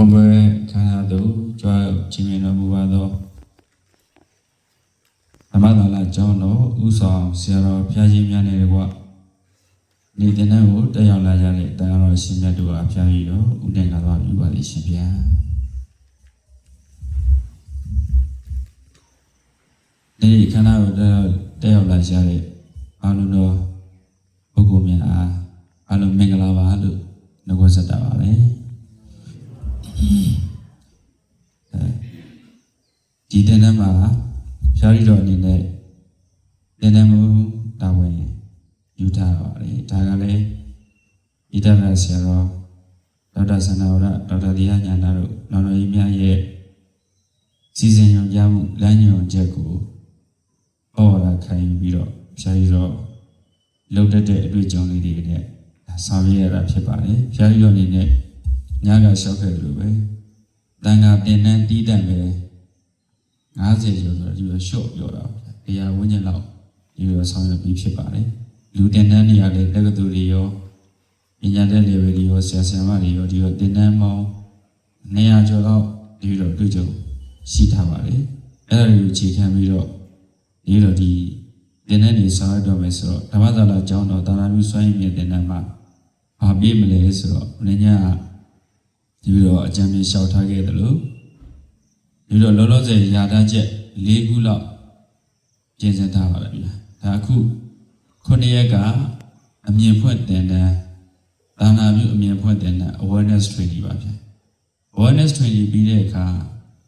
ဘုံဘွယ်ခန္ဓာသို့ကြွားခြင်းမြင်တော်မူပါသောဓမ္မသာလကျောင်းတော်ဥဆောင်ဆရာတော်ဘုရားကြီးများနဲ့တကွနေတဲ့နန်းကိုတက်ရောက်လာကြတဲ့တရားတော်ရှင်မြတ်တို့အားဖျားပြီးတော့ဥဒိန်လာတော်ပြုပါလိမ့်ရှင်ဗျာဒီခန္ဓာကိုတက်ရောက်တက်ရောက်လာကြတဲ့အာလုံးတော်ပုဂ္ဂိုလ်များအားအလုံးမင်္ဂလာပါလို့နှုတ်ဆက်တာပါပဲ ဒီတင်တဲ့မှာဖြာရီတော်အနေနဲ့တင်တဲ့မှုတာဝန်ယူထားပါတယ်ဒါကလည်းဣဒရဆရာတော်ဒေါက်တာဆန္ဒဝရဒေါက်တာဒီယာညာနာတို့နောင်တော်ကြီးများရဲ့စီစဉ်ညွှန်ကြားမှုလမ်းညွှန်ချက်ကိုဟောရခံယူပြီးတော့ဖြာရီတော်လောက်တတ်တဲ့အတွေ့အကြုံလေးတွေနဲ့ဆောင်ရွက်ရတာဖြစ်ပါတယ်ဖြာရီတော်အနေနဲ့ညကလျှောက်ခဲ့တယ်လို့ပဲတန်ခါတင်တဲ့တီးတန့်ပဲ 90ကျော်ဆိုတော့ဒီလိုရှော့ပြောတာတရားဝန်းကျင်လောက်ဒီလိုဆောင်ရွက်ပြီးဖြစ်ပါတယ်လူတင်တန်းနေရာလေတက္ကသိုလ်တွေရောပညာတတ် level တွေရောဆရာဆရာမတွေရောဒီလိုတင်တန်းပေါင်း200ကျော်လောက်ဒီလိုတွေ့ကြုံရှိထားပါတယ်အဲ့ဒါတွေကိုခြေခံပြီးတော့ဒီလိုဒီတင်တန်းတွေဆောင်ရွက်တော့မယ်ဆိုတော့ဓမ္မသာလာကျောင်းတော်တာနာမျိုးစွမ်းရည်မြင့်တင်တန်းမှာဘာပြေးမလဲဆိုတော့မင်းညာဒီလိုတော့အကြံဉာဏ်လျှောက်ထားခဲ့တယ်လို့ ဒီတော့လောလောဆယ်ယာတာချက်၄ခုလောက်ပြင်ဆင်ထားပါပြီ။ဒါအခုခုနှစ်ရက်ကအမြင်ဖွင့်တင်တဲ့ဒါနာပြုအမြင်ဖွင့်တင်တဲ့ awareness training ပါဗျ။ awareness training ပြီးတဲ့အခါ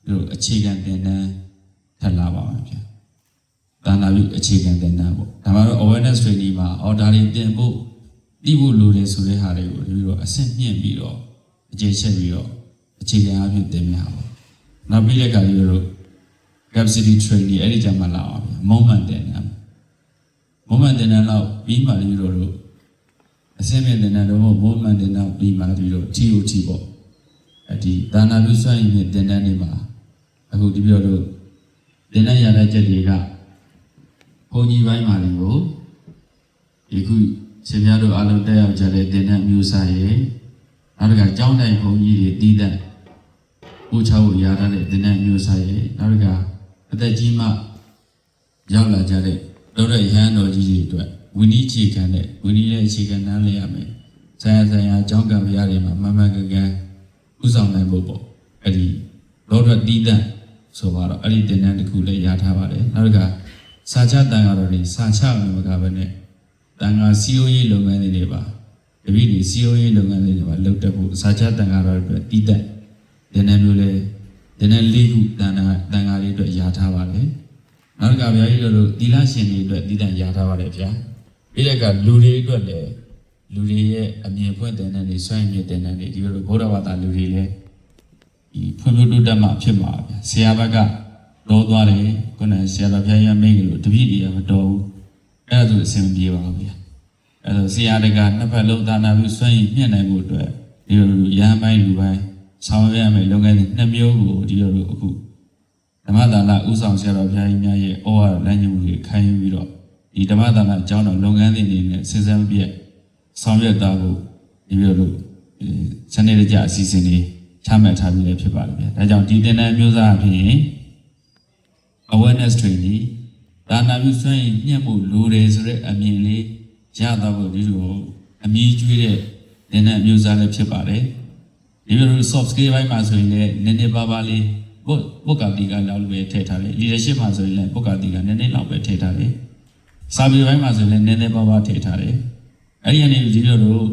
တို့အခြေခံတင်တဲ့ထပ်လာပါမှာဗျ။ဒါနာပြုအခြေခံတင်တဲ့ပေါ့။ဒါမှတော့ awareness training မှာအော်ဒါတွေတင်ဖို့သိဖို့လိုတယ်ဆိုတဲ့ဟာတွေကိုဒီလိုအဆင့်မြင့်ပြီးတော့အခြေချက်ပြီးတော့အခြေခံအဖြစ်တင်ပြပါပေါ့။ နောက်ပြီးတဲ့အခါကျတော့ capacity training အဲ့ဒီကြမှာလာအောင်ဗျ moment တင်တယ် moment တင်တယ်တော့ပြီးမှပြီးတော့တို့အစင်းမြင့်တင်တယ်တော့ moment တင်တော့ပြီးမှပြီးတော့ TOT ပေါ့အဲ့ဒီဒါနာပြုစွမ်းရည်နဲ့တင်တဲ့နေမှာအခုဒီပြောတို့တင်တဲ့ရတဲ့ချက်တွေကဘုံကြီးပိုင်းမှာလည်းကိုဒီခုရှင်များတို့အားလုံးတက်ရောက်ကြတဲ့တင်တဲ့အမျိုးအစားရဲ့နောက်တစ်ခါကျောင်းတိုင်ဘုံကြီးတွေတည်တဲ့ ပူချဖို့ရထားတဲ့တင်တဲ့မျိုးစားရဲ့နောက်တစ်ခါအသက်ကြီးမှရောက်လာကြတဲ့တော့တဲ့ရဟန်းတော်ကြီးတွေအတွက်ဝိနည်းခြေခံတဲ့ဝိနည်းရဲ့အခြေခံနားလည်ရမယ်။ဆရာဆရာအကြောင်းကံရတွေမှာမမှန်ကန်ကန်ဥဆောင်နိုင်ဖို့ပေါ့အဲ့ဒီလောရတီးတန့်ဆိုပါတော့အဲ့ဒီတင်တဲ့တစ်ခုလည်းရထားပါတယ်။နောက်တစ်ခါစာချတန်ဃာတော်တွေစာချမယ်မကဘဲနဲ့တန်ဃာစီယိုရေးလုပ်ငန်းတွေပါတပည့်တွေစီယိုရေးလုပ်ငန်းတွေပါလုပ်တတ်ဖို့စာချတန်ဃာတော်တွေအတွက်တီးတန့်ဒီနေ့မျိုးလဲ ဒီနေ့လေးခုတန်တာတန်ဃာလေးအတွက်ယာထားပါတယ်နောက်တစ်ခါဗျာကြီးတို့သီလရှင်တွေအတွက်တည်တံ့ယာထားပါတယ်ဗျာပြီးတဲ့အခါလူတွေအတွက်လည်းလူတွေရဲ့အမြင်ဖွင့်တဲ့နဲ့နေစွန့်မြင့်တဲ့နဲ့နေဒီလိုဘုရားဘာသာလူတွေလည်းဒီဖွံ့ဖြိုးတိုးတက်မှဖြစ်မှာဗျာဆရာဘက်ကတော့သွားတယ်ခုနကဆရာတော်ဘုရားရမင်းကြီးလို့တပည့်တွေကမတော်ဘူးအဲ့ဒါဆိုအဆင်မပြေပါဘူးဗျာအဲ့ဒါဆရာတကနှစ်ဖက်လုံးသာနာပြီးစွန့်ရင်မြင့်နိုင်ဖို့အတွက်ဒီလိုရဟန်းပိုင်းလူပိုင်း ဆောင်ရွက်ရမယ်လုပ်ငန်းတွေနှစ်မျိုးကိုဒီလိုလိုအခုဓမ္မဒါနဥဆောင်ဆရာတော်ဘုရားကြီးများရဲ့ဩဝါဒလမ်းညွှန်မှုတွေခံယူပြီးတော့ဒီဓမ္မဒါနအကြောင်းတော်လုပ်ငန်းတွေနေနဲ့စဉ်ဆက်မပြတ်ဆောင်ရွက်တာကိုဒီလိုလိုစနေတကျအစီအစဉ်တွေချမှတ်ထားပြီးလည်းဖြစ်ပါတယ်ဗျာဒါကြောင့်ဒီတင်တဲ့မျိုးစားအဖြစ် awareness training ဒါနာပြုစွမ်းရည်ညှက်မှုလိုတယ်ဆိုတဲ့အမြင်လေးရတော့ဖို့ဒီလိုအမြည်ကျွေးတဲ့တင်တဲ့မျိုးစားလည်းဖြစ်ပါတယ် ဒီလို soft skill ဘိုင်းမှာဆိုရင်လည်းနည်းနည်းပါးပါးလေးပုတ်ပုတ်ကတိကလောက်ပဲထည့်ထားတယ် leadership မှာဆိုရင်လည်းပုတ်ကတိကနည်းနည်းလောက်ပဲထည့်ထားတယ်စာပေဘိုင်းမှာဆိုရင်လည်းနည်းနည်းပါးပါးထည့်ထားတယ်အဲ့ဒီအနေနဲ့ဒီလိုတို့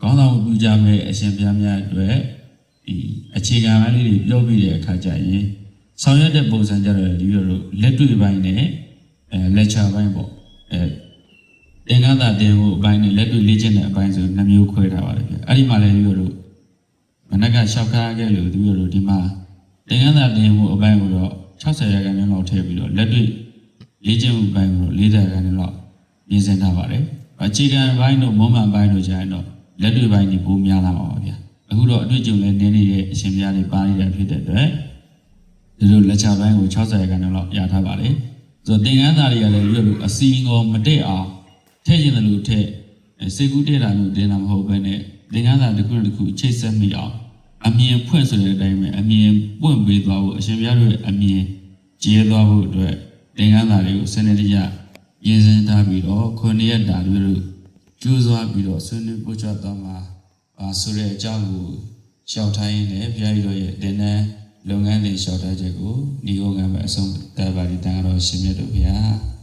ခေါင်းဆောင်ပြုကြမဲ့အရှင်ပြားများအတွက်ဒီအခြေခံပိုင်းလေးတွေပြောပြတဲ့အခါကျရင်ဆောင်ရွက်တဲ့ပုံစံကြတော့ဒီလိုတို့လက်တွေ့ပိုင်းနဲ့အဲ lecture ဘိုင်းပေါ့အဲသင်္ကန်းသာတင်ဖို့အပိုင်းနဲ့လက်တွေ့လေ့ကျင့်တဲ့အပိုင်းဆိုနှစ်မျိုးခွဲထားပါတယ်ပြအဲ့ဒီမှာလည်းဒီလိုတို့ မနက်ကရှောက်ကားခဲ့လို့သူတို့ဒီမှာတင်ကန်းသာတင်မှုအပိုင်းကိုတော့60ရာခိုင်နှုန်းလောက်ထည့်ပြီးတော့လက်တွေ့လေ့ကျင့်မှုပိုင်းကိုတော့40ရာခိုင်နှုန်းလောက်ပြင်ဆင်ထားပါတယ်။အခြေခံပိုင်းတို့မုံမှန်ပိုင်းတို့ကျရင်တော့လက်တွေ့ပိုင်းကြီးပိုများလာပါပါဗျာ။အခုတော့အတွေ့အကြုံလည်းနည်းနေတဲ့အရှင်ပြားတွေပါနေတာဖြစ်တဲ့အတွက်ဒီလိုလက်ချပိုင်းကို60ရာခိုင်နှုန်းလောက်ရထားပါတယ်။ဆိုတော့တင်ကန်းသာတွေကလည်းရွတ်လို့အစီငေါမတက်အောင်ထည့်ခြင်းတယ်လို့ထည့်စေကူးတက်တာမျိုးတင်တာမဟုတ်ဘဲနဲ့ တင်ကန်းသာတစ်ခုတစ်ခုချိတ်ဆက်မိအောင်အမြင်ဖွင့်ဆိုတဲ့အတိုင်းပဲအမြင်ပွင့်ပေးသွားဖို့အရှင်ဘုရားတို့ရဲ့အမြင်ကျဲသွားဖို့အတွက်သင်္ကန်းသားတွေကိုစနစ်တကျပြင်ဆင်ထားပြီးတော့ခုနှစ်ရက်တာတို့တို့ကျိုးစွာပြီးတော့ဆွေးနွေးပို့ချသွားမှာပါဆိုတဲ့အကြောင်းကိုရှောက်ထားရင်းနဲ့ဘုရားကြီးတို့ရဲ့တင်တဲ့လုပ်ငန်းတွေရှောက်ထားချက်ကိုညီကိုကံပဲအဆုံးသတ်ပါလိတန်တော်ရှင်မြတ်တို့ဘုရား